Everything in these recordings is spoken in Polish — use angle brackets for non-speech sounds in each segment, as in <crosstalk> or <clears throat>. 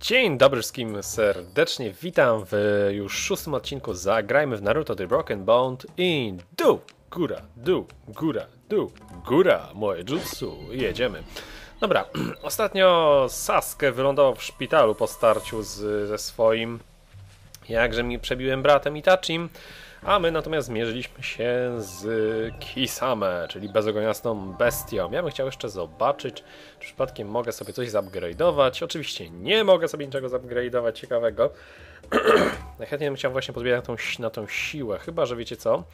Dzień dobry wszystkim serdecznie, witam w już szóstym odcinku Zagrajmy w Naruto The Broken Bond i dół, góra, dół, góra, dół, góra, moje jutsu, jedziemy. Dobra, <clears throat> ostatnio Sasuke wylądował w szpitalu po starciu z, ze swoim, jakże mi przebiłem bratem Itachim, a my natomiast zmierzyliśmy się z Kisame, czyli bezogoniastą bestią. Ja bym chciał jeszcze zobaczyć, czy przypadkiem mogę sobie coś zupgrade'ować. Oczywiście nie mogę sobie niczego zupgrade'ować ciekawego. <clears throat> Najchętniej bym chciał właśnie pozbierać na tą, na tą siłę, chyba, że wiecie co?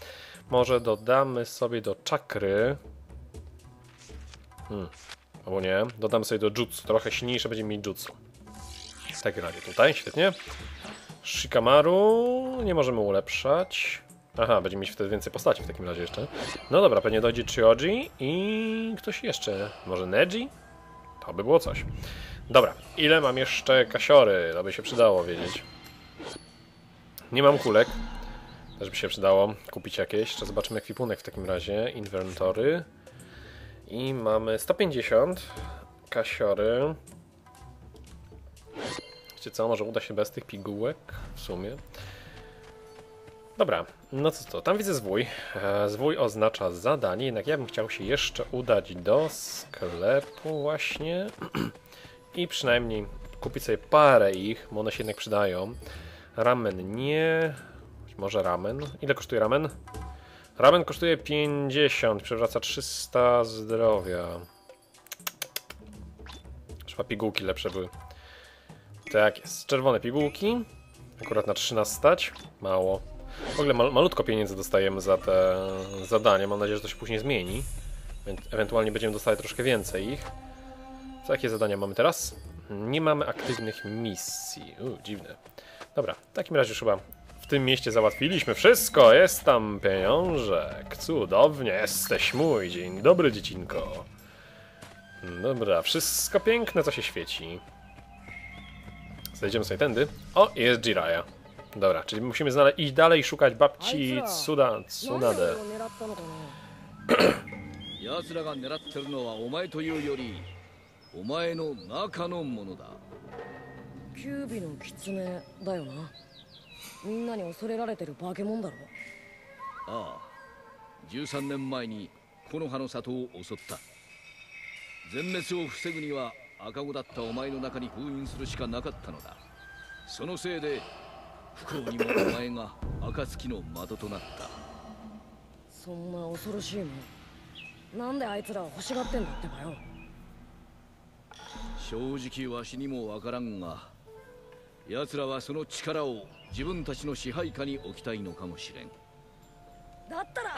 Może dodamy sobie do czakry... Hmm, albo nie, dodamy sobie do jutsu, trochę silniejsze będzie mieć jutsu. W takim razie tutaj, świetnie. Shikamaru nie możemy ulepszać. Aha, będziemy mieć wtedy więcej postaci w takim razie jeszcze. No dobra, pewnie dojdzie Chioji i ktoś jeszcze. Może Neji? To by było coś. Dobra, ile mam jeszcze kasiory? To by się przydało wiedzieć. Nie mam kulek. Też by się przydało kupić jakieś. Jeszcze zobaczymy ekwipunek w takim razie. Inwentory. I mamy 150 kasiory. Wiecie co, może uda się bez tych pigułek w sumie. Dobra, no co to, tam widzę zwój. E, zwój oznacza zadanie, jednak ja bym chciał się jeszcze udać do sklepu właśnie <clears throat> i przynajmniej kupić sobie parę ich, bo one się jednak przydają. Ramen nie, może ramen. Ile kosztuje ramen? Ramen kosztuje 50, przewraca 300 zdrowia. Trzeba pigułki lepsze były. Tak jest, czerwone pigułki. Akurat na 13 stać. Mało. W ogóle mal malutko pieniędzy dostajemy za te zadanie. Mam nadzieję, że to się później zmieni. Ewentualnie będziemy dostali troszkę więcej ich. Co jakie zadania mamy teraz? Nie mamy aktywnych misji. Uuu, dziwne. Dobra, w takim razie już chyba w tym mieście załatwiliśmy wszystko. Jest tam pieniążek. Cudownie, jesteś mój. Dzień dobry, dziecinko. Dobra, wszystko piękne, co się świeci. Zejdziemy sobie tędy. O, jest Jiraya. Dobra, czyli musimy znaleźć, iść dalej i szukać babci Tsuda, Tsunade. 奴らが狙ってるのはお前というよりお前の中のものだキュービの狐だよなみんなに恐れられてる化け物だろああ13年前に木の葉の里を襲った全滅を防ぐには赤子だったお前の中に封印するしかなかったのだそのせいで不幸にもお前が暁の的となった。そんな恐ろしいもん。なんであいつらは欲しがってんだってばよ。正直わしにもわからんが奴らはその力を自分たちの支配下に置きたいのかもしれん。だったら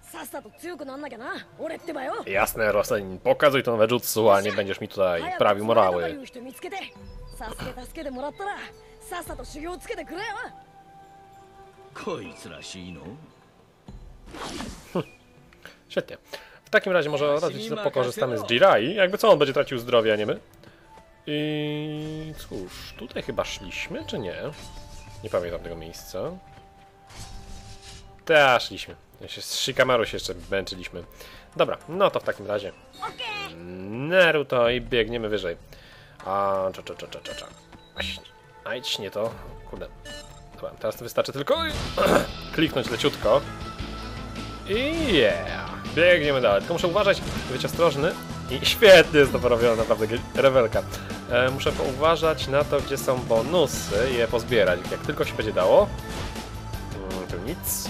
さっさと強くなんなきゃな。俺ってばよ。Jasne, Rosanin, pokazuj to nowe jutsu, a nie będziesz mi tutaj prawił morały. う人見つけてサスケ助けてもらったらさっさと修行つけてくれよこいつらしいの <laughs> Świetnie. W takim razie może raz wiecie, co, pokorzystamy z Jirai. Jakby co, on będzie tracił zdrowie, a nie my. I cóż, tutaj chyba szliśmy, czy nie? Nie pamiętam tego miejsca. Ta, szliśmy. Jeszcze z Shikamaru się jeszcze męczyliśmy. Dobra, no to w takim razie. Naruto i biegniemy wyżej. A, cza, cza, cza, cza, cza, cza. Właśnie. Ajdź, nie to. Kurde. Dobra, teraz to wystarczy tylko <clears throat> kliknąć leciutko. I yeah! Biegniemy dalej. Tylko muszę uważać, być ostrożny. I <laughs> świetnie jest to porobione, naprawdę rewelka. E, muszę uważać na to, gdzie są bonusy i je pozbierać. Jak tylko się będzie dało. Mm, tu nic.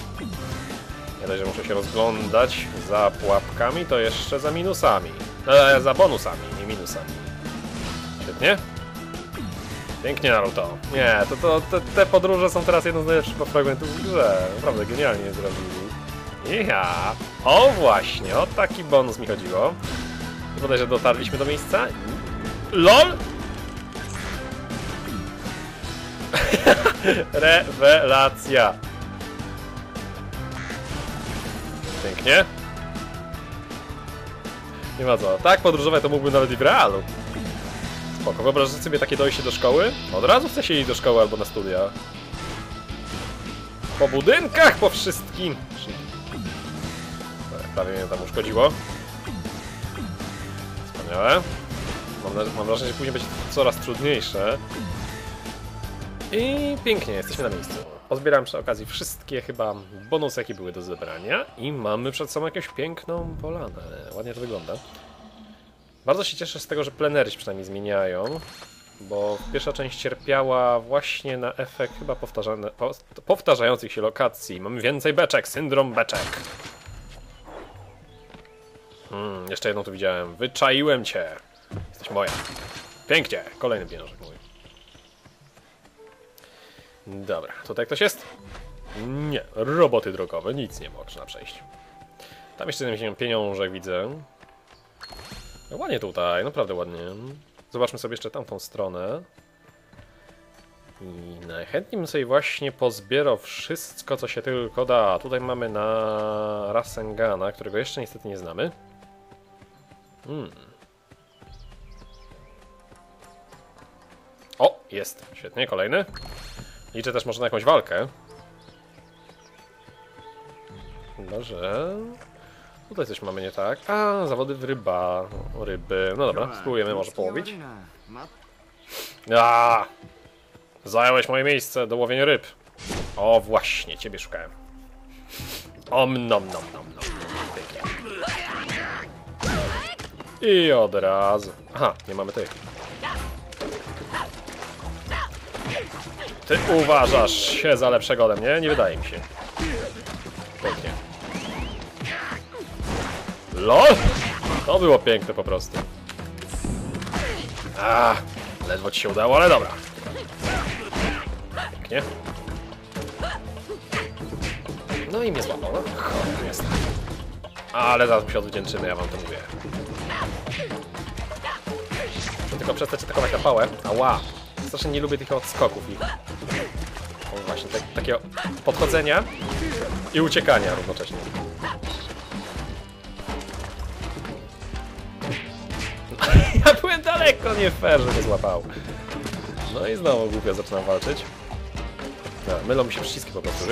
Nie dość, że muszę się rozglądać za pułapkami, to jeszcze za minusami. E, za bonusami, nie minusami. Świetnie. Pięknie Naruto. Nie, to, to, te, te podróże są teraz jedną z najlepszych fragmentów w grze. Naprawdę genialnie je zrobili. Ja. O właśnie, o taki bonus mi chodziło. Nie Bodaj, że dotarliśmy do miejsca. LOL! <laughs> Rewelacja. Pięknie. Nie ma co. Tak podróżować to mógłbym nawet i w realu. Spoko, wyobrażasz sobie takie dojście do szkoły? Od razu chcę się iść do szkoły albo na studia. Po budynkach, po wszystkim. Prawie mnie tam uszkodziło. Wspaniałe. Mam, mam wrażenie, że później będzie coraz trudniejsze. I pięknie, jesteśmy na miejscu. Pozbieram przy okazji wszystkie chyba bonusy, jakie były do zebrania. I mamy przed sobą jakąś piękną polanę. Ładnie to wygląda. Bardzo się cieszę z tego, że plenery się przynajmniej zmieniają. Bo pierwsza część cierpiała właśnie na efekt chyba powtarzających się lokacji. Mamy więcej beczek, syndrom beczek. Hmm, jeszcze jedną tu widziałem. Wyczaiłem cię. Jesteś moja. Pięknie. Kolejny pieniążek mój. Dobra, tutaj ktoś jest? Nie, roboty drogowe, nic nie można przejść. Tam jeszcze jeden pieniążek widzę. No ładnie tutaj, naprawdę ładnie. Zobaczmy sobie jeszcze tamtą stronę. I najchętniej bym sobie właśnie pozbierał wszystko, co się tylko da. Tutaj mamy na Rasengana, którego jeszcze niestety nie znamy. Hmm. O, jest. Świetnie, kolejny. Liczę też może na jakąś walkę. Dobrze. Tutaj coś mamy nie tak. A, zawody w ryba. Ryby. No dobra, spróbujemy może połowić. A! Zająłeś moje miejsce do łowienia ryb. O, właśnie, ciebie szukałem. Om nom nom nom nom. I od razu. Aha, nie mamy tych. Ty uważasz się za lepszego ode mnie? Nie wydaje mi się. Pięknie. LOL! To było piękne po prostu. A, ledwo ci się udało, ale dobra. Pięknie. No i mnie złapał, no. Cholera jest. Ale zaraz się odwdzięczymy, ja wam to mówię. Muszę tylko przestać atakować na pałę. Ała! Strasznie nie lubię tych odskoków ich. O właśnie, tak, takiego podchodzenia i uciekania równocześnie. Daleko, nie fair, że mnie złapał. No i znowu głupio zaczynam walczyć. No, mylą mi się przyciski po prostu.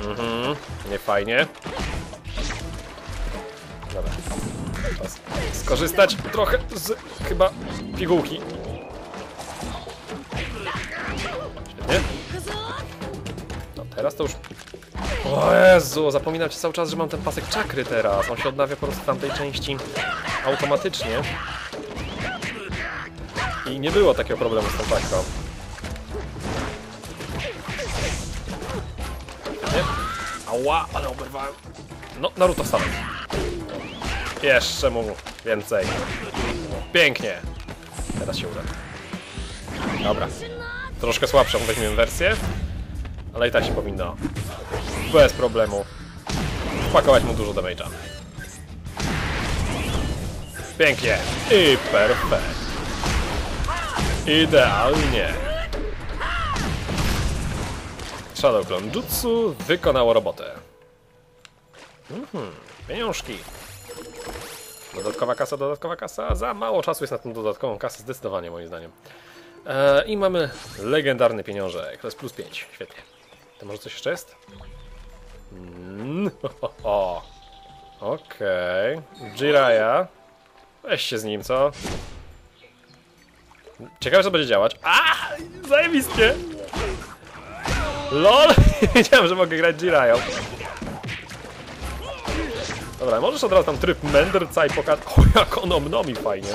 Mhm, nie fajnie. Dobra. Czas skorzystać trochę z chyba pigułki. Świetnie. No teraz to już... O Jezu, zapominam ci cały czas, że mam ten pasek czakry teraz. On się odnawia po prostu w tamtej części automatycznie. I nie było takiego problemu z tą czakką. Nie? Ała, ale oberwałem. No, Naruto wstałem. Jeszcze mu więcej. Pięknie. Teraz się uda. Dobra. Troszkę słabszą weźmiemy wersję. Ale i tak się powinno bez problemu wpakować mu dużo damage'a. Pięknie. I perfekt. Idealnie. Shadow Clone Jutsu wykonało robotę. Mhm, pieniążki. Dodatkowa kasa, dodatkowa kasa. Za mało czasu jest na tą dodatkową kasę, zdecydowanie moim zdaniem. E, I mamy legendarny pieniążek. To jest plus 5. Świetnie. To może coś jeszcze jest? Ho. Okej. Jiraya. Weź się z nim, co? Ciekawe, co będzie działać. A! Zajebistie! LOL! <laughs> Wiedziałem, że mogę grać Jirają. Dobra, możesz od razu tam tryb mędrca i pokazać... O, jak on omnomi fajnie.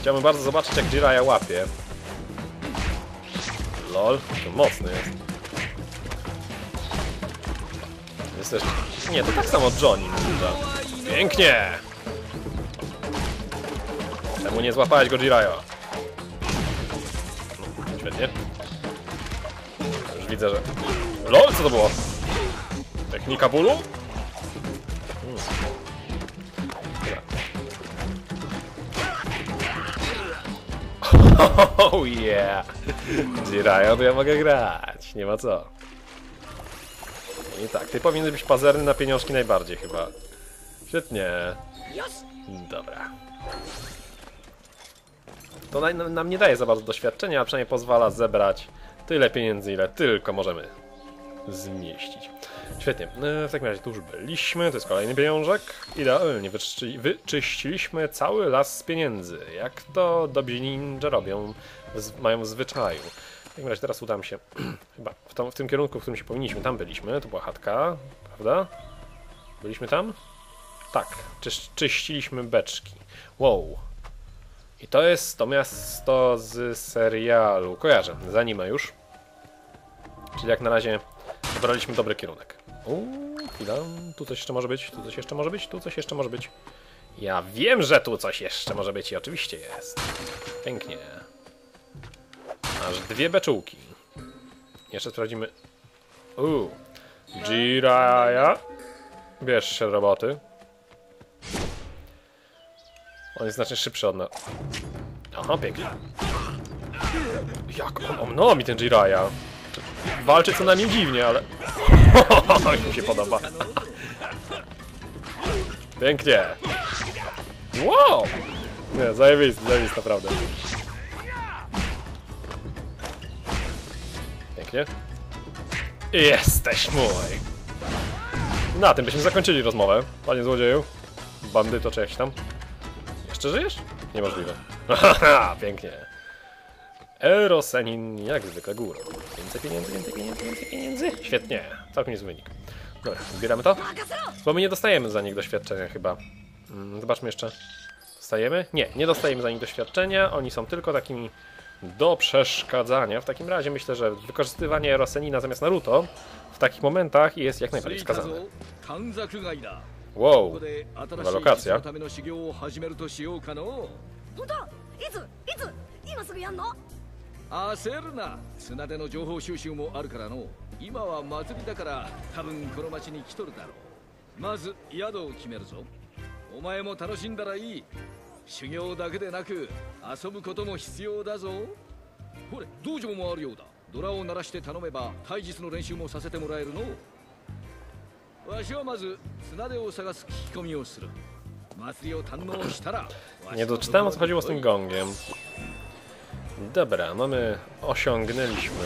Chciałbym bardzo zobaczyć, jak Jiraya łapie. LOL, to mocny jest. Jest też... Nie, to tak samo Johnny ninja. Pięknie! Czemu nie złapałeś go Jiraya? No, świetnie. Już widzę, że... LOL, co to było? Technika bólu? Oh yeah! Jiraya, to ja mogę grać, nie ma co. I tak, ty powinieneś być pazerny na pieniążki najbardziej chyba. Świetnie. Dobra. To nam, nam nie daje za bardzo doświadczenia, a przynajmniej pozwala zebrać tyle pieniędzy, ile tylko możemy. zmieścić. Świetnie. E, W takim razie tu już byliśmy. To jest kolejny pieniążek. Idealnie wyczyści, wyczyściliśmy cały las z pieniędzy. Jak to dobrzy ninja robią, z, mają w zwyczaju. W takim razie teraz udam się <clears throat> chyba w, w tym kierunku, w którym się powinniśmy. Tam byliśmy. To była chatka, prawda? Byliśmy tam? Tak. Czyś, czyściliśmy beczki. Wow. I to jest to miasto z serialu. Kojarzę, z anime już. Czyli jak na razie wybraliśmy dobry kierunek. Uuu, chwila. Tu coś jeszcze może być, tu coś jeszcze może być, tu coś jeszcze może być. Ja wiem, że tu coś jeszcze może być i oczywiście jest. Pięknie. Aż dwie beczułki. Jeszcze sprawdzimy. Uuu. Jiraya. Bierz się roboty. On jest znacznie szybszy od nas. Aha, pięknie. Jak on omnął mi ten Jiraya. Walczy co najmniej dziwnie, ale... <laughs> mi się podoba. Pięknie. Wow! Nie, zajebisty, zajebisty, naprawdę. Pięknie. Jesteś mój! Na tym byśmy zakończyli rozmowę, panie złodzieju. Bandyto czy jakiś tam. Jeszcze żyjesz? Niemożliwe. <laughs> Haha, pięknie. Erosenin, jak zwykle, górą. Więcej pieniędzy, więcej pieniędzy, więcej pieniędzy. Świetnie, całkiem niezły wynik. Dobra, zbieramy to? Bo my nie dostajemy za nich doświadczenia chyba. Mm, zobaczmy jeszcze. Dostajemy? Nie, nie dostajemy za nich doświadczenia. Oni są tylko takimi do przeszkadzania. W takim razie myślę, że wykorzystywanie Rosenina zamiast Naruto w takich momentach jest jak najbardziej wskazane. Wow, nowa lokacja. 焦るな。綱での情報収集もあるからの。今は祭りだから多分この町に来とるだろう。まず宿を決めるぞ。お前も楽しんだらいい。修行だけでなく遊ぶことも必要だぞ。ほれ道場もあるようだ。ドラを鳴らして頼めば体術の練習もさせてもらえるの。わしはまず綱手を探す聞き込みをする。祭りを堪能したら nie doczytałem o co chodziło z tym gongiem. Dobra, mamy, osiągnęliśmy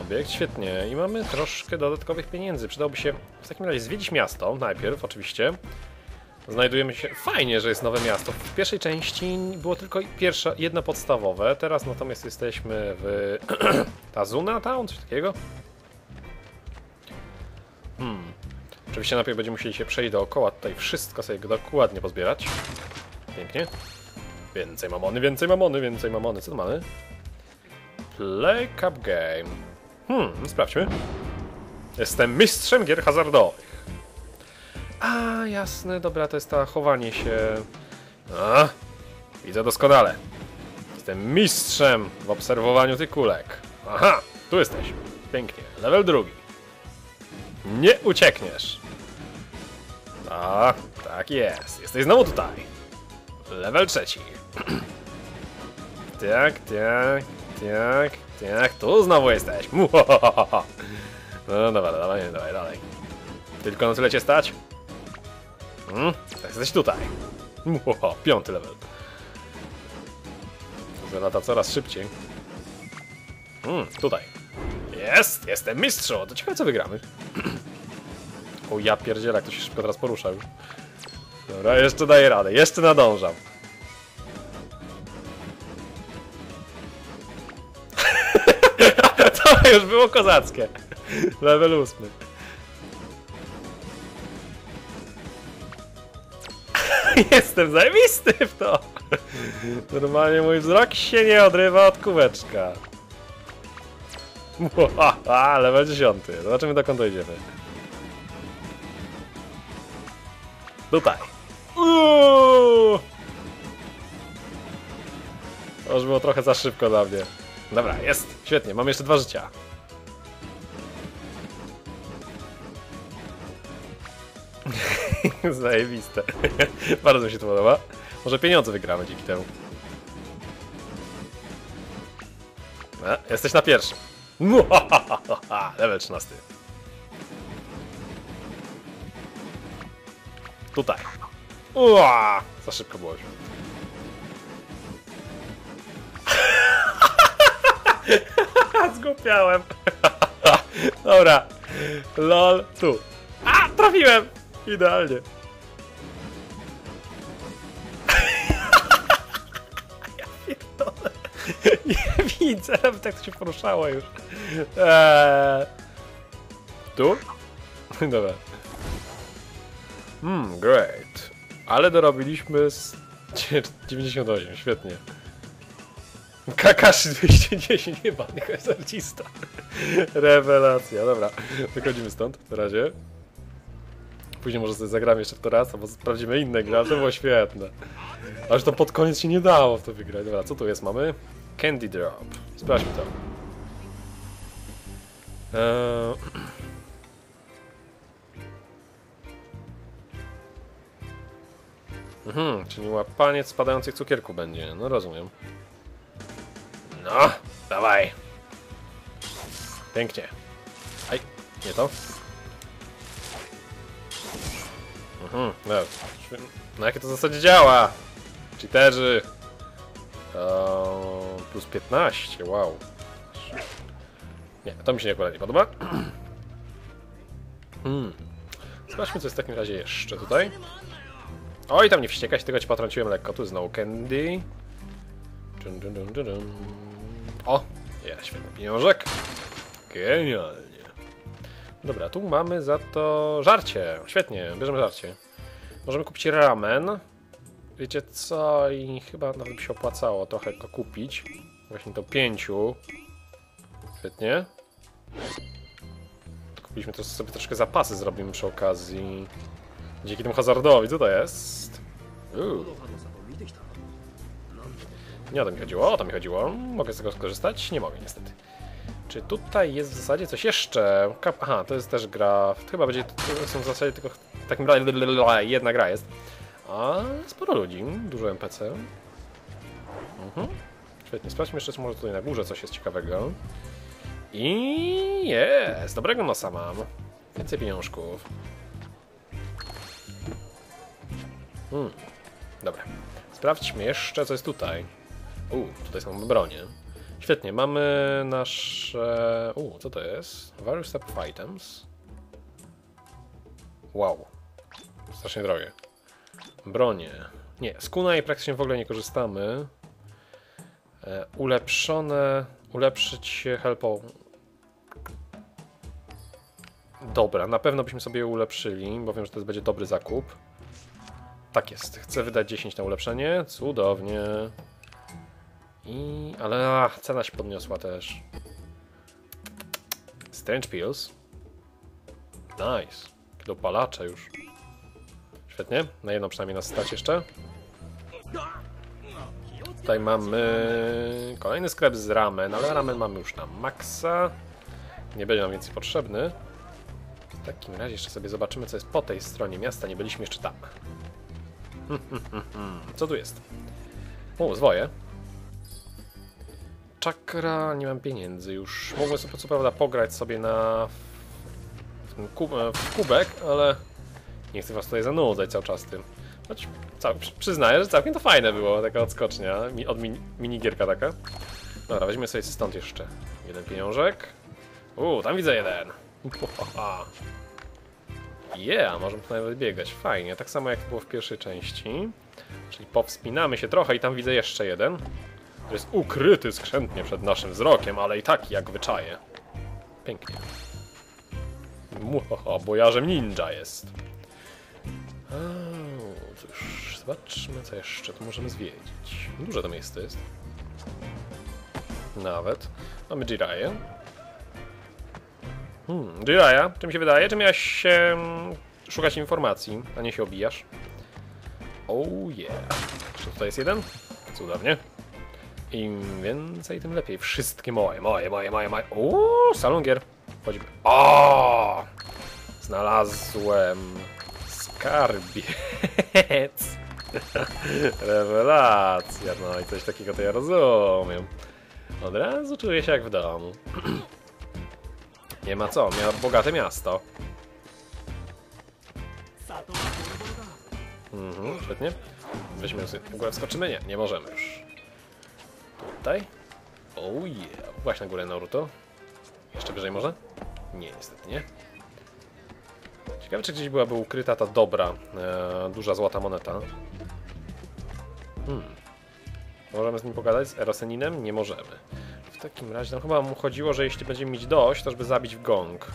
obiekt, świetnie. I mamy troszkę dodatkowych pieniędzy. Przydałoby się w takim razie zwiedzić miasto, najpierw oczywiście. Znajdujemy się, fajnie, że jest nowe miasto. W pierwszej części było tylko pierwsze, jedno podstawowe, teraz natomiast jesteśmy w <clears throat> Tazuna Town, coś takiego. Hmm. Oczywiście najpierw będziemy musieli się przejść dookoła, tutaj wszystko sobie dokładnie pozbierać. Pięknie. Więcej mamony, więcej mamony, więcej mamony. Co tu mamy? Play Cup Game. Hmm, sprawdźmy. Jestem mistrzem gier hazardowych. A, jasne, dobra, to jest to chowanie się. A, widzę doskonale. Jestem mistrzem w obserwowaniu tych kulek. Aha, tu jesteś. Pięknie. Level drugi. Nie uciekniesz. A, tak jest. Jesteś znowu tutaj. Level trzeci. <clears throat> tak, tak, tak, tak. Tu znowu jesteś. Muhohoho. <laughs> No dobra, dawaj, dawaj, dalej. Tylko na tyle cię stać? Hmm? Jesteś tutaj. Muhoho, piąty level. To lata coraz szybciej. Hmm, tutaj. Jest! Jestem mistrzu! To ciekawe co wygramy. <clears throat> o ja pierdzielę, jak to się szybko teraz porusza już. Dobra, jeszcze daję radę, jeszcze nadążam. <laughs> już było kozackie. Level 8. <laughs> Jestem zajebisty w to. Normalnie mój wzrok się nie odrywa od kółeczka. A, <laughs> level 10. Zobaczymy dokąd dojdziemy. Tutaj. Uuu! To już było trochę za szybko dla mnie. Dobra, jest. Świetnie, mam jeszcze dwa życia. <laughs> Zajebiste. <laughs> Bardzo mi się to podoba. Może pieniądze wygramy dzięki temu. Jesteś na pierwszym. <laughs> Level 13. Tutaj. Ua! Za szybko było już. <laughs> Zgłupiałem. <laughs> Dobra. LOL, tu. A, trafiłem! Idealnie. <laughs> ja pierdolę. Nie widzę, tak to się poruszało już. Eee. Tu? Dobra. Hmm, great. Ale dorobiliśmy z 98, świetnie. Kakashi 210, chyba, niech jest artista. Rewelacja, dobra. Wychodzimy stąd, na razie. Później może sobie zagramy jeszcze w to raz, albo sprawdzimy inne gry, ale to było świetne. Aż to pod koniec się nie dało w to wygrać. Dobra, co tu jest? Mamy Candy Drop. Sprawdźmy to. Eee... Mhm, czyli łapanie spadających cukierków będzie. No rozumiem. No, dawaj. Pięknie. Aj, nie to. Mhm, no. Na jakie to zasadzie działa? Cheaterzy. Eee, plus 15, wow. Nie, to mi się akurat nie podoba. <clears throat> Hmm. Zobaczmy, co jest w takim razie jeszcze tutaj. Oj, tam nie wściekać, tylko ci potrąciłem lekko. Tu znowu candy. Dun, dun, dun, dun, dun. O, jest świetny pieniążek. Genialnie. Dobra, tu mamy za to żarcie. Świetnie, bierzemy żarcie. Możemy kupić ramen. Wiecie co? I chyba nawet by się opłacało trochę go kupić. Właśnie to pięciu. Świetnie. Kupiliśmy to sobie troszkę zapasy zrobimy przy okazji. Dzięki temu hazardowi, co to jest? Uuu. Nie o to mi chodziło, o to mi chodziło. Mogę z tego skorzystać? Nie mogę niestety. Czy tutaj jest w zasadzie coś jeszcze? Kap Aha, to jest też gra. Chyba będzie. Są w zasadzie tylko w takim razie jedna gra jest. A sporo ludzi, dużo NPC. Mhm. Świetnie, sprawdźmy jeszcze, czy może tutaj na górze coś jest ciekawego. I jest, dobrego nosa mam. Więcej pieniążków. Hmm. Dobra. Sprawdźmy jeszcze, co jest tutaj. U, tutaj są bronie. Świetnie, mamy nasze... U, co to jest? Various of items. Wow. Strasznie drogie. Bronie. Nie, z kunai praktycznie w ogóle nie korzystamy. E, ulepszone... Ulepszyć się helpą... Dobra, na pewno byśmy sobie je ulepszyli, bo wiem, że to będzie dobry zakup. Tak jest, chcę wydać 10 na ulepszenie. Cudownie. I... ale ach, cena się podniosła też. Strange Pills. Nice. Dopalacze już. Świetnie. Na jedno przynajmniej nas stać jeszcze. Tutaj mamy kolejny sklep z ramen, ale ramen mamy już na maksa. Nie będzie nam więcej potrzebny. W takim razie jeszcze sobie zobaczymy, co jest po tej stronie miasta. Nie byliśmy jeszcze tam. <laughs> Co tu jest? O, zwoje. Czakra, nie mam pieniędzy już. Mogłem sobie co prawda pograć sobie na w, w kubek, ale nie chcę was tutaj zanudzać cały czas tym. Choć cał, przy- przyznaję, że całkiem to fajne było, taka odskocznia, mi, od mini, minigierka taka. Dobra, weźmy sobie stąd jeszcze jeden pieniążek. Uuu, tam widzę jeden. Yeah, możemy tu nawet biegać. Fajnie, tak samo jak było w pierwszej części. Czyli powspinamy się trochę i tam widzę jeszcze jeden. Jest ukryty skrzętnie przed naszym wzrokiem, ale i tak jak wyczaje. Pięknie. Muhaha, bojarzem ninja jest. Cóż, zobaczmy co jeszcze tu możemy zwiedzić. Duże to miejsce jest. Nawet. Mamy Jiraiya. Hmm, Jiraiya, czy mi się wydaje? Czy miałeś się mm, szukać informacji, a nie się obijasz? Oh yeah. Czy tutaj jest jeden? Cudownie. Im więcej, tym lepiej. Wszystkie moje, moje, moje, moje, moje. Uuu, salon gier. Wchodzimy. O! Znalazłem skarbiec. <laughs> Rewelacja. No i coś takiego to ja rozumiem. Od razu czuję się jak w domu. <clears throat> Nie ma co, miał bogate miasto. Mhm, świetnie. Weźmy sobie w ogóle wskoczymy? Nie, nie możemy już. Tutaj. Oh yeah. Właśnie na górę Naruto. Jeszcze wyżej może? Nie, niestety nie. Ciekawe, czy gdzieś byłaby ukryta ta dobra, e, duża złota moneta. Hmm. Możemy z nim pogadać, z Eroseninem? Nie możemy. W takim razie, tam chyba mu chodziło, że jeśli będziemy mieć dość, to żeby zabić w gong.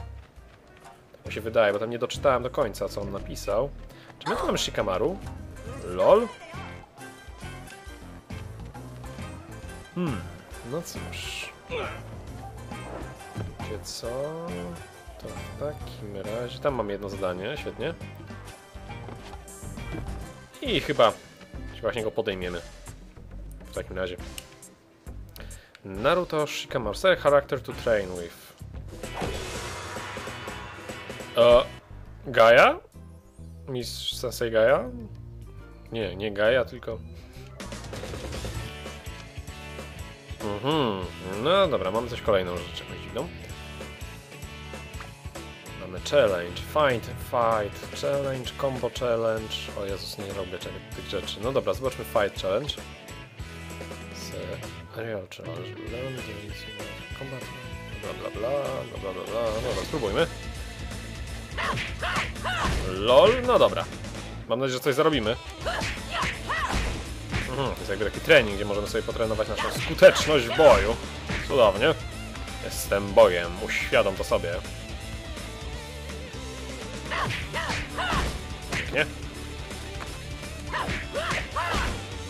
Tak mi się wydaje, bo tam nie doczytałem do końca, co on napisał. Czy my tu mamy Shikamaru? LOL? Hmm, no cóż. Wiecie co? To w takim razie... Tam mam jedno zadanie, świetnie. I chyba właśnie go podejmiemy. W takim razie. Naruto Shikamaru. Character to train with. E, Gaia? Mistrz Sensei Gaia? Nie, nie Gaia, tylko... Mhm. No dobra, mamy coś kolejną rzecz jakąś dziwną. Mamy challenge, fight, fight, challenge, combo challenge. O Jezus, nie robię tych rzeczy. No dobra, zobaczmy fight challenge. Real challenge, combat, bla bla bla, bla bla bla bla. Dobra, spróbujmy. LOL, no dobra. Mam nadzieję, że coś zarobimy. Mhm, to jest jakby taki trening, gdzie możemy sobie potrenować naszą skuteczność w boju. Cudownie. Jestem bogiem, uświadom to sobie. Pięknie.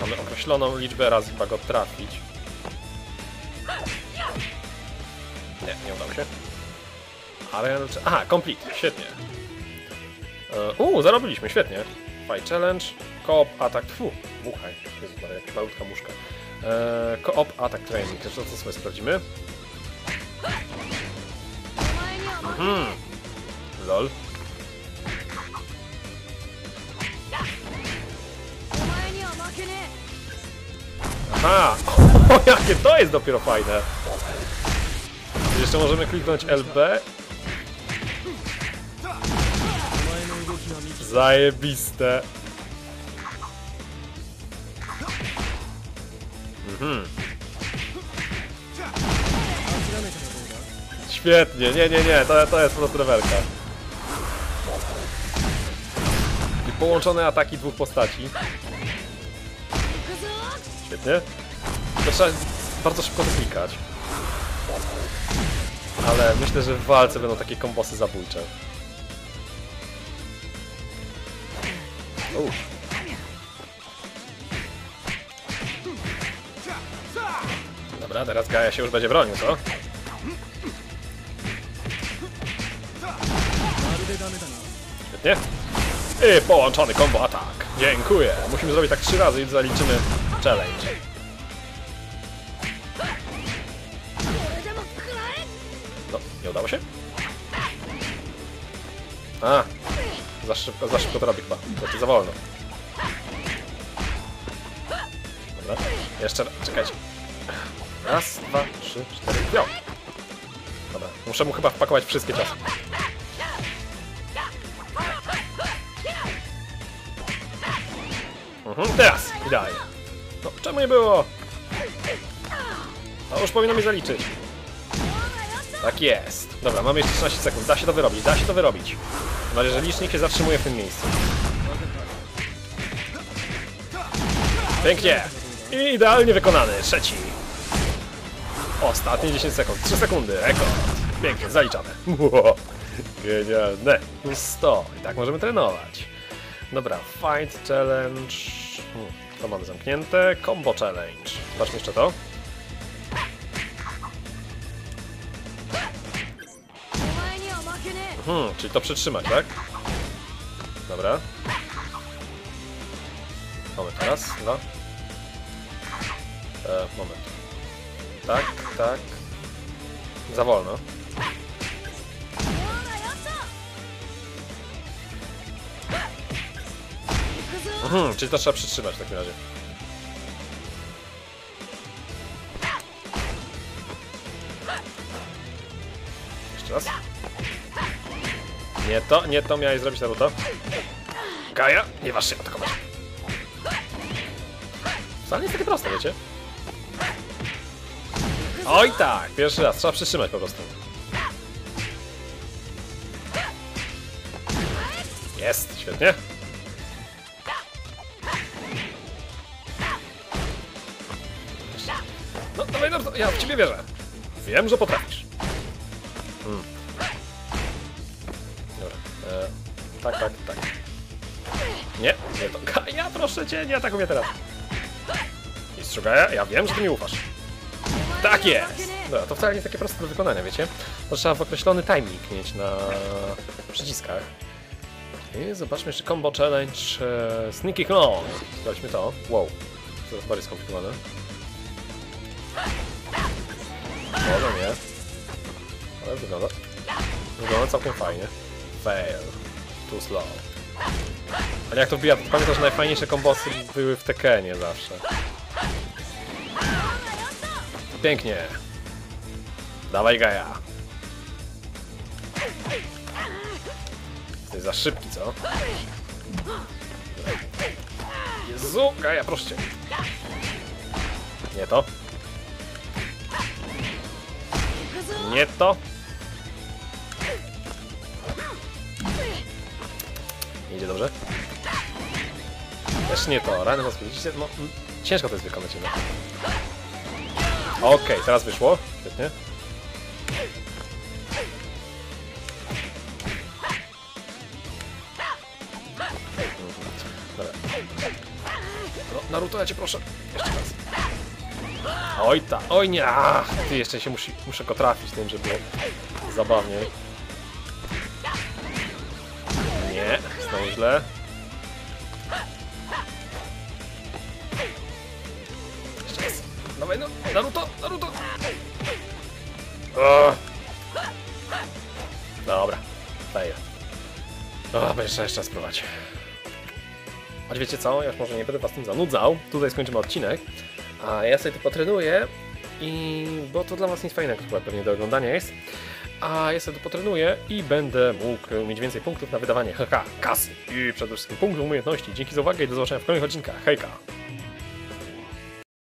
Mamy określoną liczbę razy chyba go trafić. Nie, nie udało się. Ale... Aha, complete, świetnie. E, Uuu, zarobiliśmy, świetnie. Fight challenge, co-op, attack... Fu, buchaj. Jezu, jakaś malutka muszka. E, co-op, attack training. Jeszcze to sobie sprawdzimy. Mhm. Lol. Aha! <laughs> O, jakie to jest dopiero fajne! Jeszcze możemy kliknąć LB. Zajebiste. Mhm. Świetnie, nie, nie, nie, to, to jest rewelka. I połączone ataki dwóch postaci. Świetnie. To trzeba bardzo szybko klikać. Ale myślę, że w walce będą takie kombosy zabójcze. Dobra, teraz Gaja się już będzie bronił, co? Świetnie. I połączony combo atak. Dziękuję. Musimy zrobić tak trzy razy i zaliczymy challenge. No, nie udało się? A, za szybko, za szybko to robi chyba. Znaczy za wolno. Dobra, jeszcze raz, czekajcie. Raz, dwa, trzy, cztery, piąt. Dobra, muszę mu chyba wpakować wszystkie czasy. Mhm, teraz, idealnie. No, czemu nie było? To już powinno mi zaliczyć. Tak jest. Dobra, mamy jeszcze 13 sekund. Da się to wyrobić, da się to wyrobić. Nadzieję, że licznik się zatrzymuje w tym miejscu. Pięknie. I idealnie wykonany. Trzeci. Ostatnie 10 sekund. 3 sekundy. Rekord. Pięknie, zaliczane. Wow. <laughs> Genialne. Plus 100. I tak możemy trenować. Dobra, fight challenge. Hmm, to mamy zamknięte. Combo challenge. Zobaczmy jeszcze to. Hmm, czyli to przytrzymać, tak? Dobra. Moment, raz, dwa. E, moment. Tak, tak. Za wolno. Mhm, czyli to trzeba przytrzymać w takim razie. Jeszcze raz. Nie to, nie to miałeś zrobić Naruto. Gaja, nie waż się atakować. Wcale nie jest takie proste, wiecie? Oj tak, pierwszy raz, trzeba przytrzymać po prostu. Jest, świetnie. No, dawaj, no, ja w ciebie wierzę. Wiem, że potrafisz. Hmm. Tak, tak, tak. Nie, nie to. Ja proszę cię, nie atakuj mnie teraz. Mistrzu Gaja, ja wiem, że ty mi ufasz. Tak jest! Dobra, to wcale nie takie proste do wykonania, wiecie? To trzeba w określony timing mieć na przyciskach. I zobaczmy jeszcze combo challenge e, Sneaky Clone. Sprawdźmy to. Wow, to jest bardziej skomplikowane. Może nie. Ale wygląda. Wygląda całkiem fajnie. Fail. Too slow. Ale jak to wbija, to pamiętasz, że najfajniejsze kombosy były w Tekenie zawsze. Pięknie. Dawaj Gaja. Jesteś za szybki, co? Jezu, Gaja, proszę cię. Nie to. Nie to. Idzie dobrze? Też nie to. Rany was widzicie? No, ciężko to jest wykonać jednak. Okej, teraz wyszło. Świetnie. Dobra. No, Naruto, ja cię proszę. Jeszcze raz. Oj ta, oj nie! Ach, ty jeszcze się musi, muszę go trafić tym, żeby zabawniej. Znowu źle. Jeszcze raz. Dawaj, no, Naruto, Naruto! O! Dobra, fail. O, jeszcze jeszcze raz spróbować. Choć wiecie co, ja już może nie będę was tym zanudzał. Tutaj skończymy odcinek. A ja sobie to potrenuję i... bo to dla was nic fajnego chyba pewnie do oglądania jest. A ja sobie to potrenuję i będę mógł mieć więcej punktów na wydawanie HH, kasy i przede wszystkim punktów umiejętności. Dzięki za uwagę i do zobaczenia w kolejnych odcinkach. Hejka!